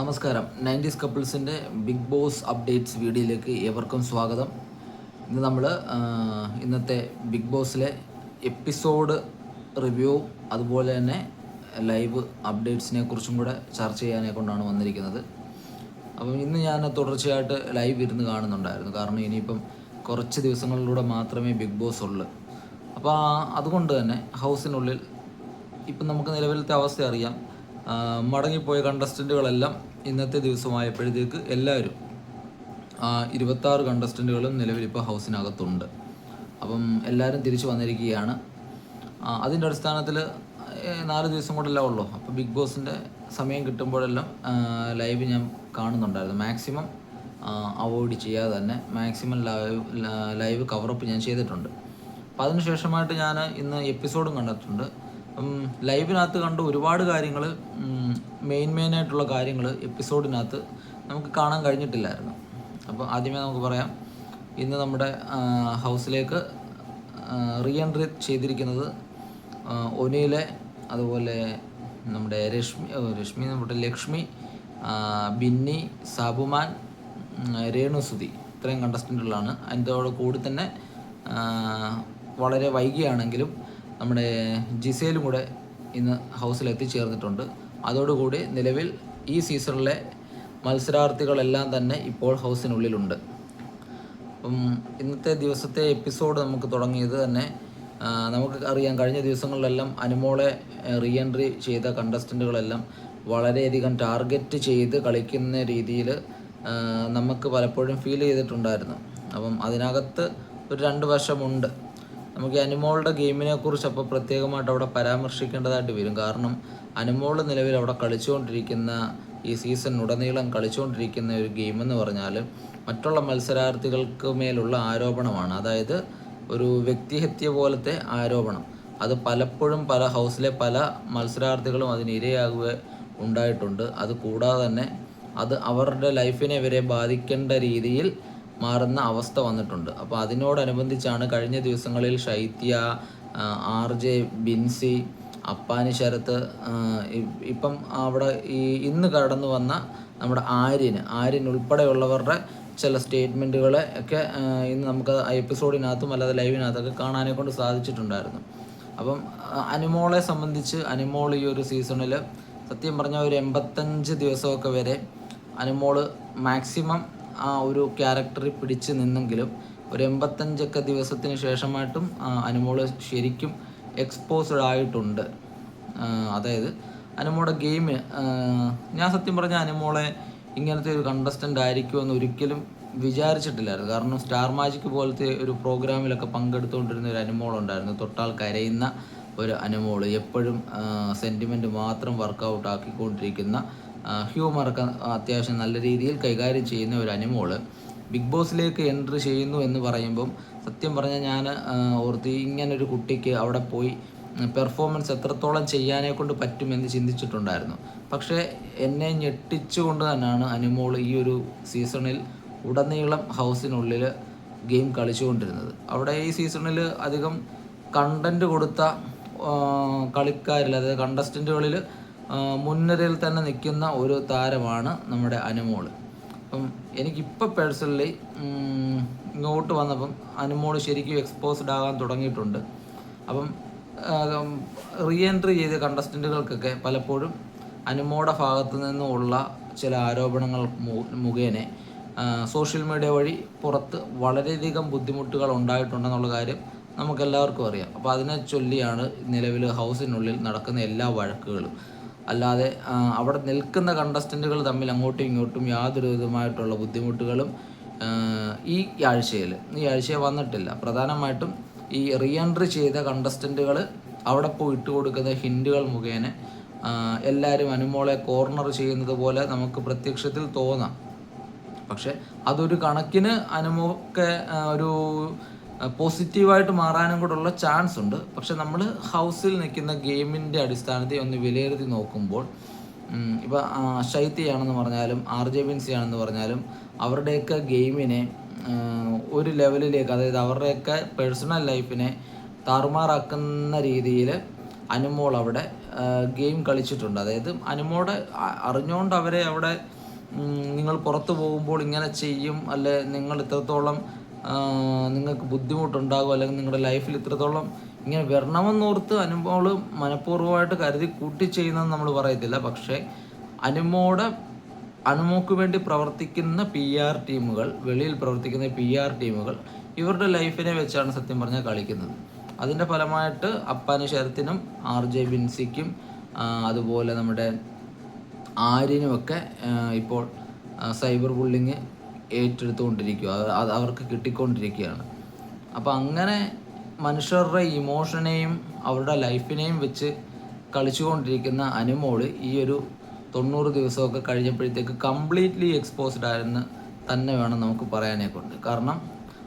നമസ്കാരം. നയന്റീസ് കപ്പിൾസിന്റെ Big Boss updates വീഡിയോയിലേക്ക് ഏവർക്കും സ്വാഗതം. ഇന്ന് നമ്മൾ ഇന്നത്തെ ബിഗ് ബോസിലെ എപ്പിസോഡ് റിവ്യൂ അതുപോലെ തന്നെ ലൈവ് അപ്ഡേറ്റ്സിനെ കുറിച്ചും കൂടെ ചർച്ച ചെയ്യാനെ കൊണ്ടാണ് വന്നിരിക്കുന്നത്. അപ്പം ഇന്ന് ഞാൻ തുടർച്ചയായിട്ട് ലൈവ് ഇരുന്ന് കാണുന്നുണ്ടായിരുന്നു. കാരണം ഇനിയിപ്പം കുറച്ച് ദിവസങ്ങളിലൂടെ മാത്രമേ ബിഗ് ബോസ് ഉള്ളൂ. അപ്പോൾ അതുകൊണ്ട് തന്നെ ഹൗസിനുള്ളിൽ ഇപ്പം നമുക്ക് നിലവിലത്തെ അവസ്ഥ അറിയാം. മടങ്ങിപ്പോയ കണ്ടസ്റ്റന്റുകളെല്ലാം ഇന്നത്തെ ദിവസമായപ്പോഴത്തേക്ക് എല്ലാവരും ഇരുപത്താറ് കണ്ടസ്റ്റന്റുകളും നിലവിലിപ്പോൾ ഹൗസിനകത്തുണ്ട്. അപ്പം എല്ലാവരും തിരിച്ചു വന്നിരിക്കുകയാണ്. അതിന്റെ അടിസ്ഥാനത്തിൽ നാല് ദിവസം കൊണ്ടല്ലേ ഉള്ളൂ. അപ്പോൾ ബിഗ് ബോസിന്റെ സമയം കിട്ടുമ്പോഴെല്ലാം ലൈവ് ഞാൻ കാണുന്നുണ്ടായിരുന്നു. മാക്സിമം അവോയ്ഡ് ചെയ്യാതെ തന്നെ മാക്സിമം ലൈവ് ലൈവ് കവറപ്പ് ഞാൻ ചെയ്തിട്ടുണ്ട്. അപ്പോൾ അതിനുശേഷമായിട്ട് ഞാൻ ഇന്ന് എപ്പിസോഡും കണ്ടിട്ടുണ്ട്. ലൈവിനകത്ത് കണ്ട ഒരുപാട് കാര്യങ്ങൾ മെയിൻ മെയിൻ ആയിട്ടുള്ള കാര്യങ്ങൾ എപ്പിസോഡിനകത്ത് നമുക്ക് കാണാൻ കഴിഞ്ഞിട്ടില്ലായിരുന്നു. അപ്പോൾ ആദ്യമേ നമുക്ക് പറയാം. ഇന്ന് നമ്മുടെ ഹൗസിലേക്ക് റീ എൻട്രി ചെയ്തിരിക്കുന്നത് ഒനിയിലെ അതുപോലെ നമ്മുടെ രശ്മി രശ്മി നമ്മുടെ ലക്ഷ്മി ബിന്നി സാബുമാൻ രേണുസുതി ഇത്രയും കണ്ടസ്റ്റന്റുകളാണ് അതിന്റെ കൂടി തന്നെ വളരെ വൈകിയാണെങ്കിലും നമ്മുടെ ജിസയിലും കൂടെ ഇന്ന് ഹൗസിൽ എത്തിച്ചേർന്നിട്ടുണ്ട് അതോടുകൂടി നിലവിൽ ഈ സീസണിലെ മത്സരാർത്ഥികളെല്ലാം തന്നെ ഇപ്പോൾ ഹൗസിനുള്ളിലുണ്ട്. അപ്പം ഇന്നത്തെ ദിവസത്തെ എപ്പിസോഡ് നമുക്ക് തുടങ്ങിയത് തന്നെ നമുക്ക് അറിയാം കഴിഞ്ഞ ദിവസങ്ങളിലെല്ലാം അനുമോളെ റീ എൻട്രി ചെയ്ത കണ്ടസ്റ്റന്റുകളെല്ലാം വളരെയധികം ടാർഗറ്റ് ചെയ്ത് കളിക്കുന്ന രീതിയിൽ നമുക്ക് പലപ്പോഴും ഫീൽ ചെയ്തിട്ടുണ്ടായിരുന്നു. അപ്പം അതിനകത്ത് ഒരു രണ്ട് വശമുണ്ട്. നമുക്ക് അനുമോളുടെ ഗെയിമിനെ കുറിച്ച് അപ്പോൾ പ്രത്യേകമായിട്ട് അവിടെ പരാമർശിക്കേണ്ടതായിട്ട് വരും. കാരണം അനുമോൾ നിലവിൽ അവിടെ കളിച്ചുകൊണ്ടിരിക്കുന്ന ഈ സീസൺ ഉടനീളം കളിച്ചുകൊണ്ടിരിക്കുന്ന ഒരു ഗെയിം എന്ന് പറഞ്ഞാൽ മറ്റുള്ള മത്സരാർത്ഥികൾക്ക് മേലുള്ള ആരോപണമാണ്. അതായത് ഒരു വ്യക്തിഹത്യ പോലത്തെ ആരോപണം. അത് പലപ്പോഴും പല ഹൗസിലെ പല മത്സരാർത്ഥികളും അതിന് ഇരയാകുക ഉണ്ടായിട്ടുണ്ട്. അത് കൂടാതെ തന്നെ അത് അവരുടെ ലൈഫിനെ വരെ ബാധിക്കേണ്ട രീതിയിൽ മാറുന്ന അവസ്ഥ വന്നിട്ടുണ്ട്. അപ്പോൾ അതിനോടനുബന്ധിച്ചാണ് കഴിഞ്ഞ ദിവസങ്ങളിൽ ശൈത്യ ആർ ജെ ബിൻസി അപ്പാനി ശരത്ത് ഇപ്പം അവിടെ ഈ ഇന്ന് കടന്നു വന്ന നമ്മുടെ ആര്യന് ആര്യൻ ഉൾപ്പെടെയുള്ളവരുടെ ചില സ്റ്റേറ്റ്മെന്റുകളെ ഒക്കെ ഇന്ന് നമുക്ക് എപ്പിസോഡിനകത്തും അല്ലാതെ ലൈവിനകത്തൊക്കെ കാണാനെ കൊണ്ട് സാധിച്ചിട്ടുണ്ടായിരുന്നു. അപ്പം അനുമോളെ സംബന്ധിച്ച് അനുമോൾ ഈ ഒരു സീസണിൽ സത്യം പറഞ്ഞാൽ ഒരു എൺപത്തഞ്ച് ദിവസമൊക്കെ വരെ അനുമോൾ മാക്സിമം ആ ഒരു ക്യാരക്ടറിൽ പിടിച്ച് നിന്നെങ്കിലും ഒരു എൺപത്തഞ്ചൊക്കെ ദിവസത്തിന് ശേഷമായിട്ടും അനുമോൾ ശരിക്കും എക്സ്പോസ്ഡ് ആയിട്ടുണ്ട്. അതായത് അനുമോളുടെ ഗെയിം ഞാൻ സത്യം പറഞ്ഞ അനുമോളെ ഇങ്ങനത്തെ ഒരു കണ്ടസ്റ്റന്റ് ആയിരിക്കുമെന്ന് ഒരിക്കലും വിചാരിച്ചിട്ടില്ലായിരുന്നു. കാരണം സ്റ്റാർ മാജിക് പോലത്തെ ഒരു പ്രോഗ്രാമിലൊക്കെ പങ്കെടുത്തുകൊണ്ടിരുന്ന ഒരു അനുമോളുണ്ടായിരുന്നു. തൊട്ടാൽ കരയുന്ന ഒരു അനുമോൾ. എപ്പോഴും സെന്റിമെന്റ് മാത്രം വർക്കൗട്ട് ആക്കിക്കൊണ്ടിരിക്കുന്ന ഹ്യൂമറൊക്കെ അത്യാവശ്യം നല്ല രീതിയിൽ കൈകാര്യം ചെയ്യുന്ന ഒരു അനിമോൾ. ബിഗ് ബോസിലേക്ക് എൻട്രി ചെയ്യുന്നു എന്ന് പറയുമ്പം സത്യം പറഞ്ഞാൽ ഞാൻ ഓർത്ത് ഇങ്ങനൊരു കുട്ടിക്ക് അവിടെ പോയി പെർഫോമൻസ് എത്രത്തോളം ചെയ്യാനെ കൊണ്ട് പറ്റുമെന്ന് ചിന്തിച്ചിട്ടുണ്ടായിരുന്നു. പക്ഷേ എന്നെ ഞെട്ടിച്ചുകൊണ്ട് തന്നെയാണ് അനുമോൾ ഈ ഒരു സീസണിൽ ഉടനീളം ഹൗസിനുള്ളിൽ ഗെയിം കളിച്ചുകൊണ്ടിരുന്നത്. അവിടെ ഈ സീസണിൽ അധികം കണ്ടന്റ് കൊടുത്ത കളിക്കാരിൽ അതായത് കണ്ടസ്റ്റന്റുകളിൽ മുൻനിരയിൽ തന്നെ നിൽക്കുന്ന ഒരു താരമാണ് നമ്മുടെ അനുമോൾ. അപ്പം എനിക്കിപ്പോൾ പേഴ്സണലി ഇങ്ങോട്ട് വന്നപ്പം അനുമോൾ ശരിക്കും എക്സ്പോസ്ഡ് ആകാൻ തുടങ്ങിയിട്ടുണ്ട്. അപ്പം റീഎൻട്രി ചെയ്ത കണ്ടസ്റ്റന്റുകൾക്കൊക്കെ പലപ്പോഴും അനുമോടെ ഭാഗത്തു നിന്നുമുള്ള ചില ആരോപണങ്ങൾ മുഖേന സോഷ്യൽ മീഡിയ വഴി പുറത്ത് വളരെയധികം ബുദ്ധിമുട്ടുകൾ ഉണ്ടായിട്ടുണ്ടെന്നുള്ള കാര്യം നമുക്കെല്ലാവർക്കും അറിയാം. അപ്പോൾ അതിനെ ചൊല്ലിയാണ് നിലവിൽ ഹൗസിനുള്ളിൽ നടക്കുന്ന എല്ലാ വഴക്കുകളും. അല്ലാതെ അവിടെ നിൽക്കുന്ന കണ്ടസ്റ്റന്റുകൾ തമ്മിൽ അങ്ങോട്ടും ഇങ്ങോട്ടും യാതൊരു വിധമായിട്ടുള്ള ബുദ്ധിമുട്ടുകളും ഈ ആഴ്ചയിൽ ഈ ആഴ്ച വന്നിട്ടില്ല. പ്രധാനമായിട്ടും ഈ റീ എൻട്രി ചെയ്ത കണ്ടസ്റ്റന്റുകൾ അവിടെ പോയി ഇട്ട് കൊടുക്കുന്ന ഹിൻഡുകൾ മുഖേന എല്ലാവരും അനുമോളെ കോർണർ ചെയ്യുന്നത് പോലെ നമുക്ക് പ്രത്യക്ഷത്തിൽ തോന്നാം. പക്ഷെ അതൊരു കണക്കിന് അനുമോക്കെ ഒരു പോസിറ്റീവായിട്ട് മാറാനും കൂടെയുള്ള ചാൻസ് ഉണ്ട്. പക്ഷെ നമ്മൾ ഹൗസിൽ നിൽക്കുന്ന ഗെയിമിന്റെ അടിസ്ഥാനത്തിൽ ഒന്ന് വിലയിരുത്തി നോക്കുമ്പോൾ ഇപ്പോൾ ഇപ്പൊ ശൈത്യയാണെന്ന് പറഞ്ഞാലും ആർ ജെ ബിൻസി ആണെന്ന് പറഞ്ഞാലും അവരുടെയൊക്കെ ഗെയിമിനെ ഒരു ലെവലിലേക്ക് അതായത് അവരുടെയൊക്കെ പേഴ്സണൽ ലൈഫിനെ താറുമാറാക്കുന്ന രീതിയിൽ അനുമോൾ അവിടെ ഗെയിം കളിച്ചിട്ടുണ്ട്. അതായത് അനുമോടെ അറിഞ്ഞുകൊണ്ട് അവരെ അവിടെ നിങ്ങൾ പുറത്തു പോകുമ്പോൾ ഇങ്ങനെ ചെയ്യും അല്ലെ നിങ്ങൾ ഇത്രത്തോളം നിങ്ങൾക്ക് ബുദ്ധിമുട്ടുണ്ടാകും അല്ലെങ്കിൽ നിങ്ങളുടെ ലൈഫിൽ ഇത്രത്തോളം ഇങ്ങനെ വരണമെന്നോർത്ത് അനുമോൾ മനഃപൂർവമായിട്ട് കരുതി കൂട്ടി ചെയ്യുന്നതെന്ന് നമ്മൾ പറയത്തില്ല. പക്ഷേ അനുമോടെ അനുമോക്ക് വേണ്ടി പ്രവർത്തിക്കുന്ന പി ആർ ടീമുകൾ വെളിയിൽ പ്രവർത്തിക്കുന്ന പി ആർ ടീമുകൾ ഇവരുടെ ലൈഫിനെ വെച്ചാണ് സത്യം പറഞ്ഞാൽ കളിക്കുന്നത്. അതിന്റെ ഫലമായിട്ട് അപ്പാനി ശരത്തിനും ആർ ജെ ബിൻസിക്കും അതുപോലെ നമ്മുടെ ആര്യനുമൊക്കെ ഇപ്പോൾ സൈബർ ബുള്ളിങ് ഏറ്റെടുത്തുകൊണ്ടിരിക്കുക. അത് അവർക്ക് കിട്ടിക്കൊണ്ടിരിക്കുകയാണ്. അപ്പോൾ അങ്ങനെ മനുഷ്യരുടെ ഇമോഷനെയും അവരുടെ ലൈഫിനെയും വെച്ച് കളിച്ചുകൊണ്ടിരിക്കുന്ന അനുമോൾ ഈ ഒരു തൊണ്ണൂറ് ദിവസമൊക്കെ കഴിഞ്ഞപ്പോഴത്തേക്ക് കംപ്ലീറ്റ്ലി എക്സ്പോസ്ഡ് ആയിരുന്നു തന്നെ വേണം നമുക്ക് പറയാനേ കൊണ്ട് കാരണം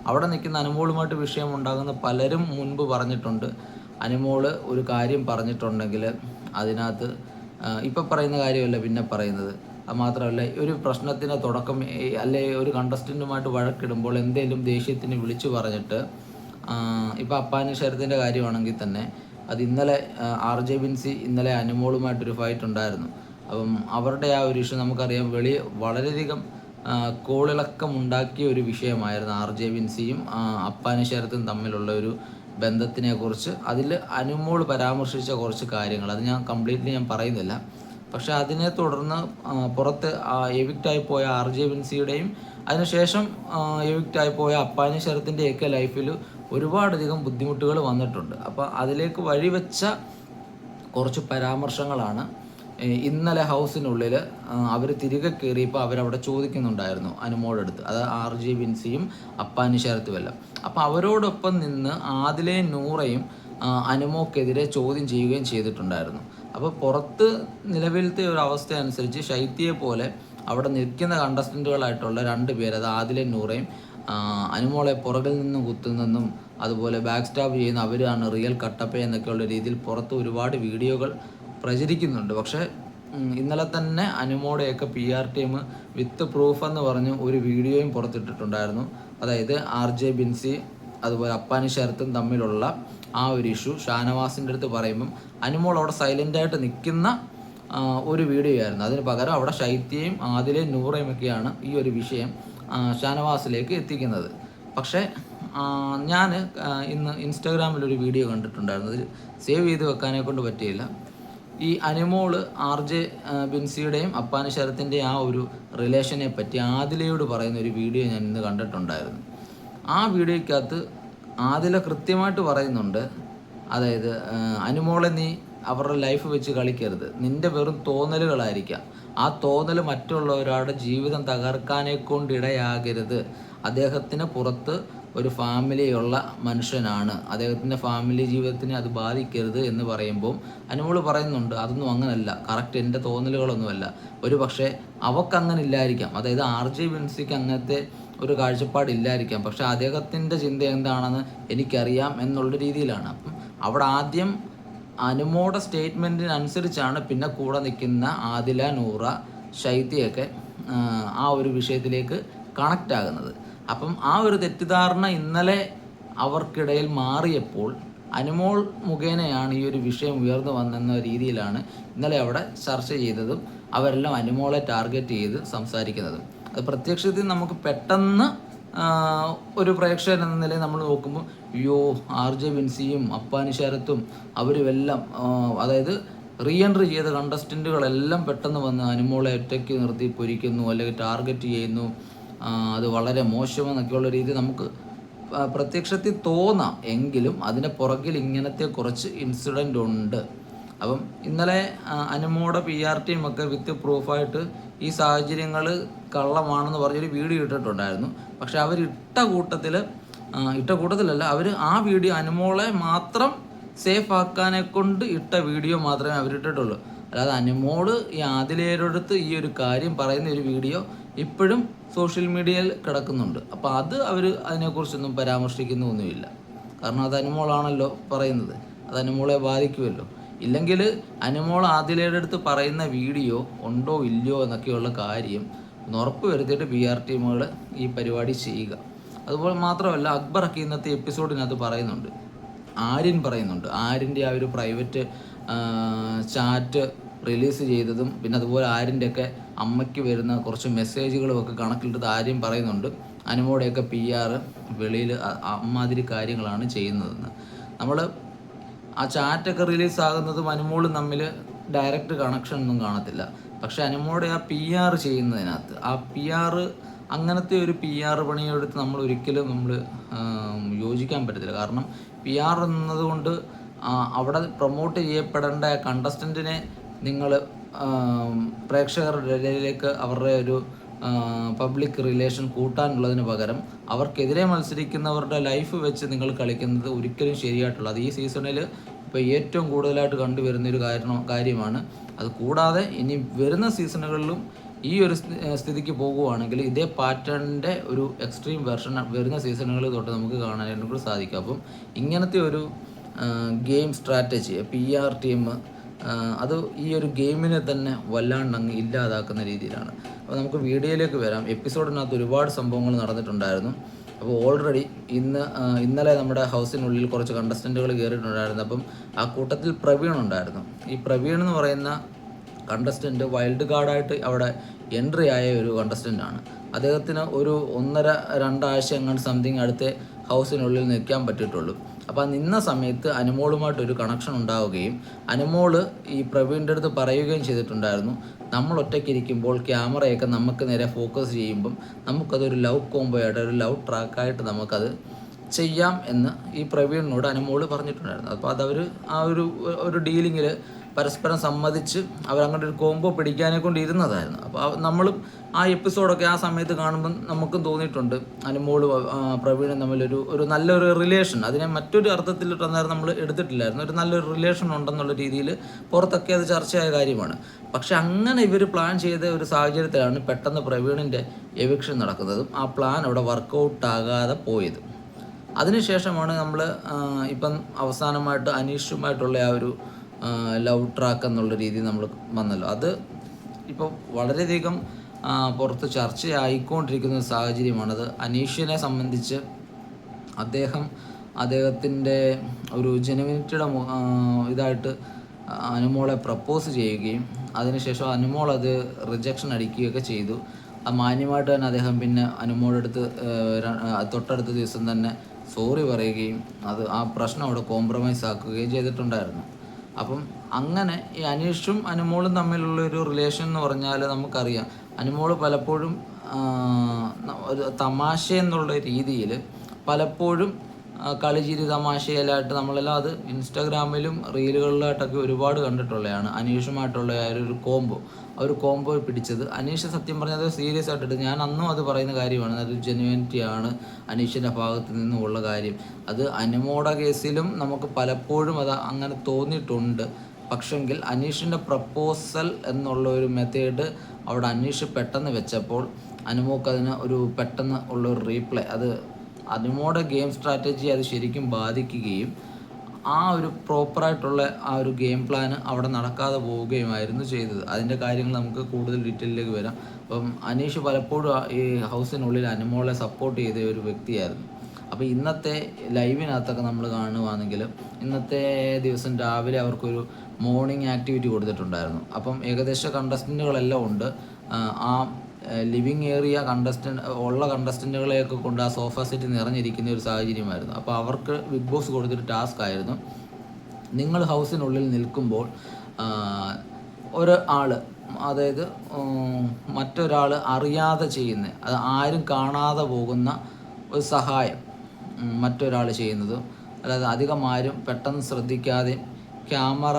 അവിടെ നിൽക്കുന്ന അനുമോളുമായിട്ട് വിഷയം ഉണ്ടാകുന്ന പലരും മുൻപ് പറഞ്ഞിട്ടുണ്ട്. അനുമോൾ ഒരു കാര്യം പറഞ്ഞിട്ടുണ്ടെങ്കിൽ അതിനകത്ത് ഇപ്പം പറയുന്ന കാര്യമല്ല പിന്നെ പറയുന്നത്. മാത്രമല്ല ഒരു പ്രശ്നത്തിന് തുടക്കം അല്ലെ ഒരു കണ്ടസ്റ്റന്റുമായിട്ട് വഴക്കിടുമ്പോൾ എന്തെങ്കിലും ദേഷ്യത്തിന് വിളിച്ചു പറഞ്ഞിട്ട് ഇപ്പോൾ അപ്പാനി ശരത്തിന്റെ കാര്യമാണെങ്കിൽ തന്നെ അത് ഇന്നലെ ആർ ജെ ബിൻസി ഇന്നലെ അനുമോളുമായിട്ടൊരു ഫൈറ്റ് ഉണ്ടായിരുന്നു. അപ്പം അവരുടെ ആ ഒരു ഇഷ്യൂ നമുക്കറിയാം വെളി വളരെയധികം കോളിളക്കം ഉണ്ടാക്കിയ ഒരു വിഷയമായിരുന്നു ആർ ജെ ബിൻസിയും അപ്പാനി ശരത്തും തമ്മിലുള്ള ഒരു ബന്ധത്തിനെക്കുറിച്ച്. അതിൽ അനുമോൾ പരാമർശിച്ച കുറച്ച് കാര്യങ്ങൾ അത് ഞാൻ കംപ്ലീറ്റ്ലി ഞാൻ പറയുന്നില്ല. പക്ഷെ അതിനെ തുടർന്ന് പുറത്ത് എവിക്റ്റായി പോയ ആർ ജെ വിൻസിയുടെയും അതിനുശേഷം എവിക്റ്റായി പോയ അപ്പാനി ശരത്തിന്റെയൊക്കെ ലൈഫിൽ ഒരുപാടധികം ബുദ്ധിമുട്ടുകൾ വന്നിട്ടുണ്ട്. അപ്പോൾ അതിലേക്ക് വഴിവെച്ച കുറച്ച് പരാമർശങ്ങളാണ് ഇന്നലെ ഹൗസിനുള്ളിൽ അവർ തിരികെ കയറിയപ്പോൾ അവരവിടെ ചോദിക്കുന്നുണ്ടായിരുന്നു അനുമോടടുത്ത് അത് ആർ ജി വിൻസിയും അപ്പാനി ശരത്തുമെല്ലാം. അപ്പോൾ അവരോടൊപ്പം നിന്ന് ആദിലെ നൂറയും അനുമോക്കെതിരെ ചോദ്യം ചെയ്യുകയും ചെയ്തിട്ടുണ്ടായിരുന്നു. അപ്പോൾ പുറത്ത് നിലവിലത്തെ ഒരു അവസ്ഥ അനുസരിച്ച് ശൈത്യയെ പോലെ അവിടെ നിൽക്കുന്ന കണ്ടസ്റ്റന്റുകളായിട്ടുള്ള രണ്ട് പേര് അത് ആദിലെ നൂറയും അനുമോളെ പുറകിൽ നിന്നും കുത്തുന്നെന്നും അതുപോലെ ബാക്ക് സ്റ്റാബ് ചെയ്യുന്ന അവരാണ് റിയൽ കട്ടപ്പ എന്നൊക്കെയുള്ള രീതിയിൽ പുറത്ത് ഒരുപാട് വീഡിയോകൾ പ്രചരിക്കുന്നുണ്ട്. പക്ഷേ ഇന്നലെ തന്നെ അനുമോടെയൊക്കെ P R team with proof എന്ന് പറഞ്ഞ് ഒരു വീഡിയോയും പുറത്തിട്ടിട്ടുണ്ടായിരുന്നു. അതായത് ആർ ജെ ബിൻസി അതുപോലെ അപ്പാനി ശരത്തും തമ്മിലുള്ള ആ ഒരു ഇഷ്യൂ. ഷാനവാസിന്റെ അടുത്ത് പറയുമ്പം അനുമോൾ അവിടെ സൈലന്റായിട്ട് നിൽക്കുന്ന ഒരു വീഡിയോ ആയിരുന്നു. അതിന് പകരം അവിടെ ശൈത്യയും ആദിലയും നൂറയും ഒക്കെയാണ് ഈ ഒരു വിഷയം ഷാനവാസിലേക്ക് എത്തിക്കുന്നത്. പക്ഷേ ഞാൻ ഇന്ന് ഇൻസ്റ്റാഗ്രാമിൽ ഒരു വീഡിയോ കണ്ടിട്ടുണ്ടായിരുന്നു. അതിൽ സേവ് ചെയ്ത് വെക്കാനെ കൊണ്ട് പറ്റിയില്ല. ഈ അനിമോൾ ആർ ജെ ബിൻസിയുടെയും അപ്പാനി ശരത്തിന്റെയും ആ ഒരു റിലേഷനെ പറ്റി ആദിലയോട് പറയുന്ന ഒരു വീഡിയോ ഞാൻ ഇന്ന് കണ്ടിട്ടുണ്ടായിരുന്നു. ആ വീഡിയോയ്ക്കകത്ത് ആദില കൃത്യമായിട്ട് പറയുന്നുണ്ട്. അതായത് അനുമോളെ നീ അവരുടെ ലൈഫ് വെച്ച് കളിക്കരുത്. നിന്റെ വെറും തോന്നലുകളായിരിക്കാം. ആ തോന്നൽ മറ്റുള്ളവരുടെ ജീവിതം തകർക്കാനെ കൊണ്ടിടയാകരുത് അദ്ദേഹത്തിന് പുറത്ത് ഒരു ഫാമിലിയുള്ള മനുഷ്യനാണ്. അദ്ദേഹത്തിന്റെ ഫാമിലി ജീവിതത്തിനെ അത് ബാധിക്കരുത് എന്ന് പറയുമ്പോൾ അനുമോൾ പറയുന്നുണ്ട് അതൊന്നും അങ്ങനല്ല. കറക്റ്റ് എന്റെ തോന്നലുകളൊന്നുമല്ല. ഒരു പക്ഷേ അവക്കങ്ങനെ ഇല്ലായിരിക്കാം. അതായത് ആർ ജെ വിൻസിക്ക് അങ്ങനത്തെ ഒരു കാഴ്ചപ്പാടില്ലായിരിക്കാം പക്ഷെ അദ്ദേഹത്തിന്റെ ചിന്ത എന്താണെന്ന് എനിക്കറിയാം എന്നുള്ള രീതിയിലാണ്. അപ്പം അവിടെ ആദ്യം അനുമോടെ സ്റ്റേറ്റ്മെന്റിനനുസരിച്ചാണ് പിന്നെ കൂടെ നിൽക്കുന്ന ആദില നൂറ ശൈത്യയൊക്കെ ആ, ഒരു വിഷയത്തിലേക്ക് കണക്റ്റ് ആകുന്നത്. അപ്പം ആ ഒരു തെറ്റിദ്ധാരണ ഇന്നലെ അവർക്കിടയിൽ മാറിയപ്പോൾ അനുമോൾ മുഖേനയാണ് ഈ ഒരു വിഷയം ഉയർന്നു വന്നെന്ന രീതിയിലാണ് ഇന്നലെ അവിടെ ചർച്ച ചെയ്തതും അവരെല്ലാം അനുമോളെ ടാർഗറ്റ് ചെയ്ത് സംസാരിക്കുന്നതും. അത് പ്രത്യക്ഷത്തിൽ നമുക്ക് പെട്ടെന്ന് ഒരു പ്രേക്ഷകൻ എന്ന നിലയിൽ നമ്മൾ നോക്കുമ്പോൾ അയ്യോ ആർ ജെ വിൻസിയും അപ്പാനി ശരത്തും അവരുമെല്ലാം അതായത് റീ എൻട്രി ചെയ്ത കണ്ടസ്റ്റന്റുകളെല്ലാം പെട്ടെന്ന് വന്ന് അനുമോളെ ഒറ്റയ്ക്ക് നിർത്തി പൊരിക്കുന്നു അല്ലെങ്കിൽ ടാർഗറ്റ് ചെയ്യുന്നു. അത് വളരെ മോശമെന്നൊക്കെയുള്ള രീതി നമുക്ക് പ്രത്യക്ഷത്തിൽ തോന്നാം. എങ്കിലും അതിന്റെ പുറകിൽ ഇങ്ങനത്തെ കുറച്ച് ഇൻസിഡന്റ് ഉണ്ട്. അപ്പം ഇന്നലെ അനുമോടെ പി ആർ ടീമൊക്കെ വിത്ത് പ്രൂഫായിട്ട് ഈ സാഹചര്യങ്ങൾ കള്ളമാണെന്ന് പറഞ്ഞൊരു വീഡിയോ ഇട്ടിട്ടുണ്ടായിരുന്നു. പക്ഷെ അവരിട്ട കൂട്ടത്തിൽ ഇട്ട കൂട്ടത്തിലല്ല അവർ ആ വീഡിയോ അനുമോളെ മാത്രം സേഫ് ആക്കാനെ കൊണ്ട് ഇട്ട വീഡിയോ മാത്രമേ അവരിട്ടിട്ടുള്ളൂ അല്ലാതെ അനുമോൾ ഈ ആദിലേരടുത്ത് ഈ ഒരു കാര്യം പറയുന്ന ഒരു വീഡിയോ ഇപ്പോഴും സോഷ്യൽ മീഡിയയിൽ കിടക്കുന്നുണ്ട്. അപ്പോൾ അത് അവർ അതിനെക്കുറിച്ചൊന്നും പരാമർശിക്കുന്നൊന്നുമില്ല. കാരണം അത് അനുമോളാണല്ലോ പറയുന്നത്. അത് അനുമോളെ ബാധിക്കുമല്ലോ. ഇല്ലെങ്കിൽ അനുമോൾ ആദിലയുടെ അടുത്ത് പറയുന്ന വീഡിയോ ഉണ്ടോ ഇല്ലയോ എന്നൊക്കെയുള്ള കാര്യം ഒന്ന് ഉറപ്പ് വരുത്തിയിട്ട് ബി ആർ ടീമുകൾ ഈ പരിപാടി ചെയ്യുക. അതുപോലെ മാത്രമല്ല അക്ബറൊക്കെ ഇന്നത്തെ എപ്പിസോഡിനകത്ത് പറയുന്നുണ്ട്. ആര്യൻ പറയുന്നുണ്ട്. ആര്യന്റെ ആ ഒരു പ്രൈവറ്റ് ചാറ്റ് റിലീസ് ചെയ്തതും പിന്നെ അതുപോലെ ആര്യന്റെയൊക്കെ അമ്മയ്ക്ക് വരുന്ന കുറച്ച് മെസ്സേജുകളും ഒക്കെ കണക്കിലെടുത്ത് ആര്യം പറയുന്നുണ്ട്. അനുമോടെയൊക്കെ പി ആർ വെളിയിൽ അമ്മാതിരി കാര്യങ്ങളാണ് ചെയ്യുന്നതെന്ന്. നമ്മൾ ആ ചാറ്റൊക്കെ റിലീസ് ആകുന്നതും അനുമോളും തമ്മിൽ ഡയറക്റ്റ് കണക്ഷൻ ഒന്നും കാണത്തില്ല. പക്ഷെ അനുമോടെ ആ പി ആർ ചെയ്യുന്നതിനകത്ത് ആ പി ആർ അങ്ങനത്തെ ഒരു പി ആർ പണിയെടുത്ത് നമ്മൾ ഒരിക്കലും നമ്മൾ യോജിക്കാൻ പറ്റത്തില്ല. കാരണം പി ആർ എന്നതുകൊണ്ട് അവിടെ പ്രൊമോട്ട് ചെയ്യപ്പെടേണ്ട കണ്ടസ്റ്റന്റിനെ നിങ്ങൾ പ്രേക്ഷകരുടെ ഇടയിലേക്ക് അവരുടെ ഒരു പബ്ലിക് റിലേഷൻ കൂട്ടാനുള്ളതിന് പകരം അവർക്കെതിരെ മത്സരിക്കുന്നവരുടെ ലൈഫ് വെച്ച് നിങ്ങൾ കളിക്കുന്നത് ഒരിക്കലും ശരിയായിട്ടുള്ള അത് ഈ സീസണിൽ ഇപ്പോൾ ഏറ്റവും കൂടുതലായിട്ട് കണ്ടുവരുന്ന ഒരു കാരണം കാര്യമാണ്. അത് കൂടാതെ ഇനി വരുന്ന സീസണുകളിലും ഈ ഒരു സ്ഥിതിക്ക് പോകുവാണെങ്കിൽ ഇതേ പാറ്റേണിന്റെ ഒരു എക്സ്ട്രീം വെർഷൻ വരുന്ന സീസണുകളിൽ തൊട്ട് നമുക്ക് കാണാനായിട്ട് കൂടി സാധിക്കും. അപ്പം ഇങ്ങനത്തെ ഒരു game strategy P R team അത് ഈ ഒരു ഗെയിമിനെ തന്നെ വല്ലാണ്ട് അങ്ങ് ഇല്ലാതാക്കുന്ന രീതിയിലാണ്. അപ്പോൾ നമുക്ക് വീഡിയോയിലേക്ക് വരാം. എപ്പിസോഡിനകത്ത് ഒരുപാട് സംഭവങ്ങൾ നടന്നിട്ടുണ്ടായിരുന്നു. അപ്പോൾ ഓൾറെഡി ഇന്ന് ഇന്നലെ നമ്മുടെ ഹൗസിനുള്ളിൽ കുറച്ച് കണ്ടസ്റ്റന്റുകൾ കയറിയിട്ടുണ്ടായിരുന്നു അപ്പം ആ കൂട്ടത്തിൽ പ്രവീൺ ഉണ്ടായിരുന്നു. ഈ പ്രവീൺ എന്ന് പറയുന്ന കണ്ടസ്റ്റന്റ് വൈൽഡ് കാർഡായിട്ട് അവിടെ എൻട്രി ആയ ഒരു കണ്ടസ്റ്റന്റ് ആണ്. അദ്ദേഹത്തിന് ഒരു ഒന്നര രണ്ടാഴ്ച എങ്ങാണ്ട് സംതിങ് അടുത്ത് ഹൗസിനുള്ളിൽ നിൽക്കാൻ പറ്റിയിട്ടുള്ളൂ. അപ്പോൾ നിന്ന സമയത്ത് അനുമോളുമായിട്ടൊരു കണക്ഷൻ ഉണ്ടാവുകയും അനുമോൾ ഈ പ്രവീണിന്റെ അടുത്ത് പറയുകയും ചെയ്തിട്ടുണ്ടായിരുന്നു. നമ്മൾ ഒറ്റയ്ക്ക് ഇരിക്കുമ്പോൾ ക്യാമറയൊക്കെ നമുക്ക് നേരെ ഫോക്കസ് ചെയ്യുമ്പം നമുക്കതൊരു ലവ് കോംബോ ആയിട്ട് ഒരു ലവ് ട്രാക്കായിട്ട് നമുക്കത് ചെയ്യാം എന്ന് ഈ പ്രവീണിനോട് അനുമോൾ പറഞ്ഞിട്ടുണ്ടായിരുന്നു. അപ്പോൾ അതവർ ആ ഒരു ഒരു ഡീലിങ്ങിൽ പരസ്പരം സമ്മതിച്ച് അവരങ്ങോട്ട് ഒരു കോംബോ പിടിക്കാനെ കൊണ്ട് ഇരുന്നതായിരുന്നു. അപ്പോൾ നമ്മളും ആ എപ്പിസോഡൊക്കെ ആ സമയത്ത് കാണുമ്പം നമുക്കും തോന്നിയിട്ടുണ്ട്. അനുമോളും പ്രവീണും തമ്മിലൊരു ഒരു നല്ലൊരു റിലേഷൻ അതിനെ മറ്റൊരു അർത്ഥത്തിൽ അന്നേരം നമ്മൾ എടുത്തിട്ടില്ലായിരുന്നു. ഒരു നല്ലൊരു റിലേഷൻ ഉണ്ടെന്നുള്ള രീതിയിൽ പുറത്തൊക്കെ അത് ചർച്ചയായ കാര്യമാണ്. പക്ഷെ അങ്ങനെ ഇവർ പ്ലാൻ ചെയ്ത ഒരു സാഹചര്യത്തിലാണ് പെട്ടെന്ന് പ്രവീണിന്റെ എവിക്ഷൻ നടക്കുന്നതും ആ പ്ലാൻ അവിടെ വർക്കൗട്ട് ആകാതെ പോയത്. അതിനുശേഷമാണ് നമ്മൾ ഇപ്പം അവസാനമായിട്ട് അനീഷുമായിട്ടുള്ള ആ ഒരു ലവ് ട്രാക്ക് എന്നുള്ള രീതി നമ്മൾ വന്നല്ലോ. അത് ഇപ്പോൾ വളരെയധികം പുറത്ത് ചർച്ചയായിക്കൊണ്ടിരിക്കുന്ന ഒരു സാഹചര്യമാണത് അനീഷിനെ സംബന്ധിച്ച് അദ്ദേഹം അദ്ദേഹത്തിന്റെ ഒരു ജെനുവിനിറ്റിയുടെ ഇതായിട്ട് അനുമോളെ പ്രപ്പോസ് ചെയ്യുകയും അതിനുശേഷം അനുമോൾ അത് റിജക്ഷൻ അടിക്കുകയൊക്കെ ചെയ്തു. മാന്യമായിട്ട് തന്നെ അദ്ദേഹം പിന്നെ അനുമോളുടെ തൊട്ടടുത്ത ദിവസം തന്നെ സോറി പറയുകയും അത് ആ പ്രശ്നം അവിടെ കോംപ്രമൈസ് ആക്കുകയും ചെയ്തിട്ടുണ്ടായിരുന്നു. അപ്പം അങ്ങനെ ഈ അനീഷും അനുമോളും തമ്മിലുള്ള ഒരു റിലേഷൻ എന്ന് പറഞ്ഞാൽ നമുക്കറിയാം. അനുമോൾ പലപ്പോഴും ഒരു തമാശ എന്നുള്ള രീതിയിൽ പലപ്പോഴും കളിചിരി തമാശയിലായിട്ട് നമ്മളെല്ലാം അത് ഇൻസ്റ്റാഗ്രാമിലും റീലുകളിലായിട്ടൊക്കെ ഒരുപാട് കണ്ടിട്ടുള്ളതാണ് അനീഷുമായിട്ടുള്ള ഒരു കോംബോ. ആ ഒരു കോംബോ പിടിച്ചത്. അനീഷ് സത്യം പറഞ്ഞത് സീരിയസ് ആയിട്ടിട്ട് ഞാൻ അന്നും അത് പറയുന്ന കാര്യമാണ്. അത് ജെനുവിനിറ്റി ആണ് അനീഷിന്റെ ഭാഗത്ത് നിന്നുമുള്ള കാര്യം. അത് അനുമോട കേസിലും നമുക്ക് പലപ്പോഴും അത് അങ്ങനെ തോന്നിയിട്ടുണ്ട്. പക്ഷെങ്കിൽ അനീഷിന്റെ പ്രപ്പോസൽ എന്നുള്ള ഒരു മെത്തേഡ് അവിടെ അനീഷ് പെട്ടെന്ന് വെച്ചപ്പോൾ അനുമോക്ക് അതിന് ഒരു പെട്ടെന്ന് ഉള്ള ഒരു റീപ്ലൈ അത് അനുമോടെ ഗെയിം സ്ട്രാറ്റജി അത് ശരിക്കും ബാധിക്കുകയും ആ ഒരു പ്രോപ്പറായിട്ടുള്ള ആ ഒരു ഗെയിം പ്ലാൻ അവിടെ നടക്കാതെ പോവുകയുമായിരുന്നു ചെയ്തത്. അതിന്റെ കാര്യങ്ങൾ നമുക്ക് കൂടുതൽ ഡീറ്റെയിലേക്ക് വരാം. അപ്പം അനീഷ് പലപ്പോഴും ഈ ഹൗസിനുള്ളിൽ അനുമോളെ സപ്പോർട്ട് ചെയ്ത ഒരു വ്യക്തിയായിരുന്നു. അപ്പോൾ ഇന്നത്തെ ലൈവിനകത്തൊക്കെ നമ്മൾ കാണുവാണെങ്കിൽ ഇന്നത്തെ ദിവസം രാവിലെ അവർക്കൊരു മോർണിംഗ് ആക്ടിവിറ്റി കൊടുത്തിട്ടുണ്ടായിരുന്നു. അപ്പം ഏകദേശം കണ്ടസ്റ്റന്റുകളെല്ലാം ഉണ്ട്. ആ ലിവിങ് ഏരിയ കണ്ടസ്റ്റന്റ് ഉള്ള കണ്ടസ്റ്റന്റുകളെയൊക്കെ കൊണ്ട് ആ സോഫ സെറ്റ് നിറഞ്ഞിരിക്കുന്ന ഒരു സാഹചര്യമായിരുന്നു. അപ്പോൾ അവർക്ക് ബിഗ് ബോസ് കൊടുത്തൊരു ടാസ്ക് ആയിരുന്നു. നിങ്ങൾ ഹൗസിനുള്ളിൽ നിൽക്കുമ്പോൾ ഒരു ആൾ അതായത് മറ്റൊരാൾ അറിയാതെ ചെയ്യുന്ന അത് ആരും കാണാതെ പോകുന്ന ഒരു സഹായം മറ്റൊരാൾ ചെയ്യുന്നത്. അല്ലാതെ അധികം ആരും പെട്ടെന്ന് ശ്രദ്ധിക്കാതെ ക്യാമറ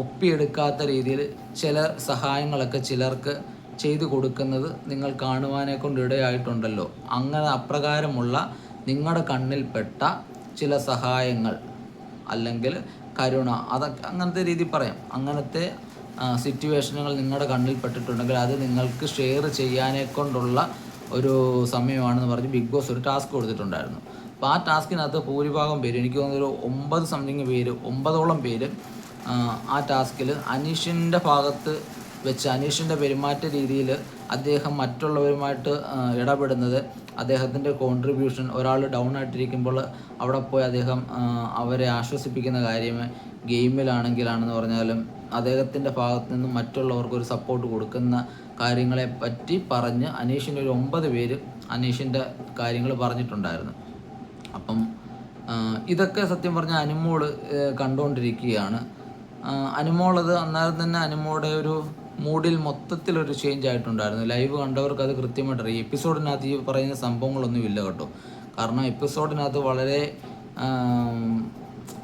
ഒപ്പിയെടുക്കാത്ത രീതിയിൽ ചില സഹായങ്ങളൊക്കെ ചിലർക്ക് ചെയ്തു കൊടുക്കുന്നത് നിങ്ങൾ കാണുവാനെ കൊണ്ട് ഇടയായിട്ടുണ്ടല്ലോ. അങ്ങനെ അപ്രകാരമുള്ള നിങ്ങളുടെ കണ്ണിൽപ്പെട്ട ചില സഹായങ്ങൾ അല്ലെങ്കിൽ കരുണ അതൊക്കെ അങ്ങനത്തെ രീതി പറയാം. അങ്ങനത്തെ സിറ്റുവേഷനുകൾ നിങ്ങളുടെ കണ്ണിൽ പെട്ടിട്ടുണ്ടെങ്കിൽ അത് നിങ്ങൾക്ക് ഷെയർ ചെയ്യാനെ കൊണ്ടുള്ള ഒരു സമയമാണെന്ന് പറഞ്ഞ് ബിഗ് ബോസ് ഒരു ടാസ്ക് കൊടുത്തിട്ടുണ്ടായിരുന്നു. അപ്പോൾ ആ ടാസ്കിനകത്ത് ഭൂരിഭാഗം പേര് എനിക്ക് തോന്നുന്നൊരു ഒമ്പത് സംതിങ് പേര് ഒമ്പതോളം പേര് ആ ടാസ്കിൽ അനീഷിന്റെ ഭാഗത്ത് വെച്ച് അനീഷിന്റെ പെരുമാറ്റ രീതിയിൽ അദ്ദേഹം മറ്റുള്ളവരുമായിട്ട് ഇടപെടുന്നത് അദ്ദേഹത്തിന്റെ കോൺട്രിബ്യൂഷൻ ഒരാൾ ഡൗൺ ആയിട്ടിരിക്കുമ്പോൾ അവിടെ പോയി അദ്ദേഹം അവരെ ആശ്വസിപ്പിക്കുന്ന കാര്യം ഗെയിമിലാണെങ്കിലാണെന്ന് പറഞ്ഞാലും അദ്ദേഹത്തിന്റെ ഭാഗത്ത് നിന്നും മറ്റുള്ളവർക്ക് ഒരു സപ്പോർട്ട് കൊടുക്കുന്ന കാര്യങ്ങളെ പറ്റി പറഞ്ഞ് അനീഷിന്റെ ഒരു ഒമ്പത് പേര് അനീഷിന്റെ കാര്യങ്ങൾ പറഞ്ഞിട്ടുണ്ടായിരുന്നു. അപ്പം ഇതൊക്കെ സത്യം പറഞ്ഞാൽ അനുമോൾ കണ്ടുകൊണ്ടിരിക്കുകയാണ് അനുമോളത് അന്നേരം തന്നെ അനുമോളുടെ ഒരു മൂഡിൽ മൊത്തത്തിലൊരു ചേഞ്ച് ആയിട്ടുണ്ടായിരുന്നു. ലൈവ് കണ്ടവർക്ക് അത് കൃത്യമായിട്ട് അറിയാം. എപ്പിസോഡിനകത്ത് ഈ പറയുന്ന സംഭവങ്ങളൊന്നും ഇല്ല കേട്ടോ. കാരണം എപ്പിസോഡിനകത്ത് വളരെ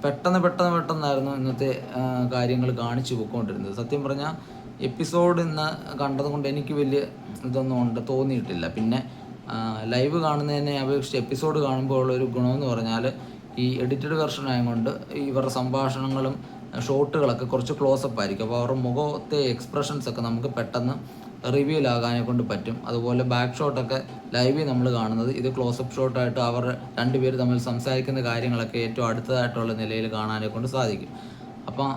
പെട്ടെന്ന് പെട്ടെന്ന് പെട്ടെന്നായിരുന്നു ഇന്നത്തെ കാര്യങ്ങൾ കാണിച്ചു പോയിക്കൊണ്ടിരുന്നത് സത്യം പറഞ്ഞാൽ എപ്പിസോഡ് ഇന്ന് കണ്ടതുകൊണ്ട് എനിക്ക് വലിയ ഇതൊന്നും ഉണ്ട് തോന്നിയിട്ടില്ല. പിന്നെ ലൈവ് കാണുന്നതിനെ അപേക്ഷിച്ച് എപ്പിസോഡ് കാണുമ്പോൾ ഉള്ള ഒരു ഗുണമെന്ന് പറഞ്ഞാൽ ഈ എഡിറ്റഡ് വെർഷൻ ആയതുകൊണ്ട് ഇവരുടെ സംഭാഷണങ്ങളും ഷോട്ടുകളൊക്കെ കുറച്ച് ക്ലോസപ്പ് ആയിരിക്കും. അപ്പോൾ അവരുടെ മുഖത്തെ എക്സ്പ്രഷൻസ് ഒക്കെ നമുക്ക് പെട്ടെന്ന് റിവീൽ ആകാനെ കൊണ്ട് പറ്റും. അതുപോലെ ബാക്ക് ഷോട്ടൊക്കെ ലൈവിൽ നമ്മൾ കാണുന്നത്. ഇത് ക്ലോസപ്പ് ഷോട്ടായിട്ട് അവർ രണ്ടുപേർ തമ്മിൽ സംസാരിക്കുന്ന കാര്യങ്ങളൊക്കെ ഏറ്റവും അടുത്തതായിട്ടുള്ള നിലയിൽ കാണാനെ കൊണ്ട് സാധിക്കും. അപ്പോൾ